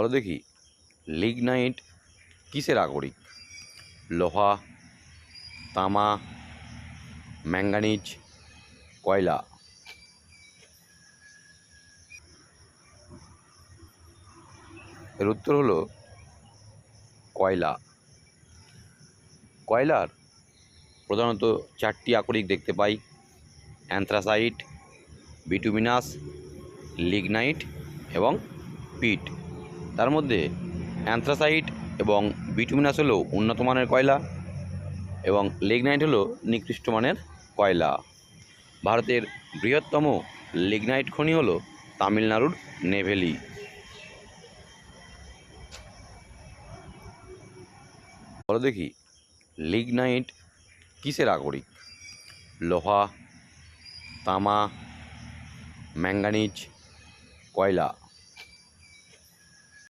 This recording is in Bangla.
বলো দেখি লিগনাইট কিসের আগরিক? লোহা, তামা, ম্যাঙ্গানিজ, কয়লা? এর উত্তর হলো কয়লা। কয়লার প্রধানত চারটি আকরিক দেখতে পাই, অ্যান্থ্রাসাইট, বিটুমিনাস, লিগনাইট এবং পিট। তার মধ্যে অ্যান্থ্রাসাইট এবং বিটুমিনাস হলো উন্নত মানের কয়লা এবং লিগনাইট হলো নিকৃষ্ট মানের কয়লা। ভারতের বৃহত্তম লিগনাইট খনি হলো তামিলনাড়ুর নেভেলি। বলো দেখি লিগনাইট কিসের আগরিক লোহা, তামা, ম্যাঙ্গানিজ, কয়লা।